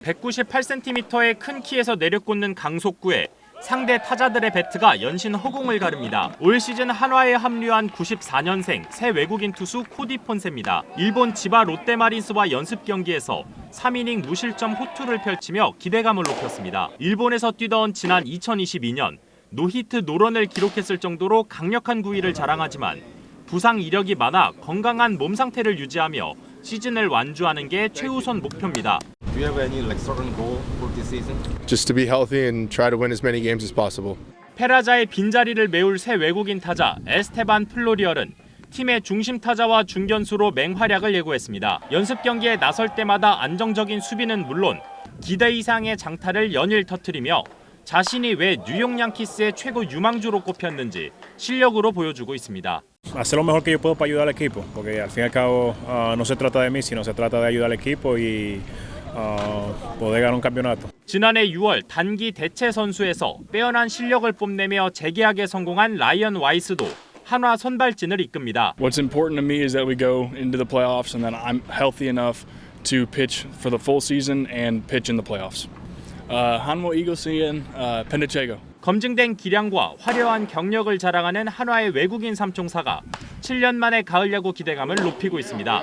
198cm의 큰 키에서 내려꽂는 강속구에 상대 타자들의 배트가 연신 허공을 가릅니다. 올 시즌 한화에 합류한 94년생 새 외국인 투수 코디 폰세입니다. 일본 지바 롯데마린스와 연습 경기에서 3이닝 무실점 호투를 펼치며 기대감을 높였습니다. 일본에서 뛰던 지난 2022년 노히트 노런을 기록했을 정도로 강력한 구위를 자랑하지만 부상 이력이 많아 건강한 몸 상태를 유지하며 시즌을 완주하는 게 최우선 목표입니다. Do you have any like certain goal for this season? just to be healthy and try to win as many games as possible. 페라자의 빈자리를 메울 새 외국인 타자 에스테반 플로리얼은 팀의 중심 타자와 중견수로 맹활약을 예고했습니다. 연습 경기에 나설 때마다 안정적인 수비는 물론 기대 이상의 장타를 연일 터뜨리며 자신이 왜 뉴욕 양키스의 최고 유망주로 꼽혔는지 실력으로 보여주고 있습니다. hacer lo mejor que yo puedo para ayudar al equipo, porque al fin y al cabo ah, no se trata de mí, sino se trata de ayudar al equipo y ah, poder ganar un campeonato. 지난해 6월 단기 대체 선수에서 빼어난 실력을 뽐내며 재계약에 성공한 라이언 와이스도 한화 선발진을 이끕니다. What's important to me is that we go into the playoffs and that I'm healthy enough to pitch for the full season and pitch in the playoffs. Uh, Hanwha Eagleson, uh, Pendichego. 검증된 기량과 화려한 경력을 자랑하는 한화의 외국인 삼총사가 7년 만에 가을 야구 기대감을 높이고 있습니다.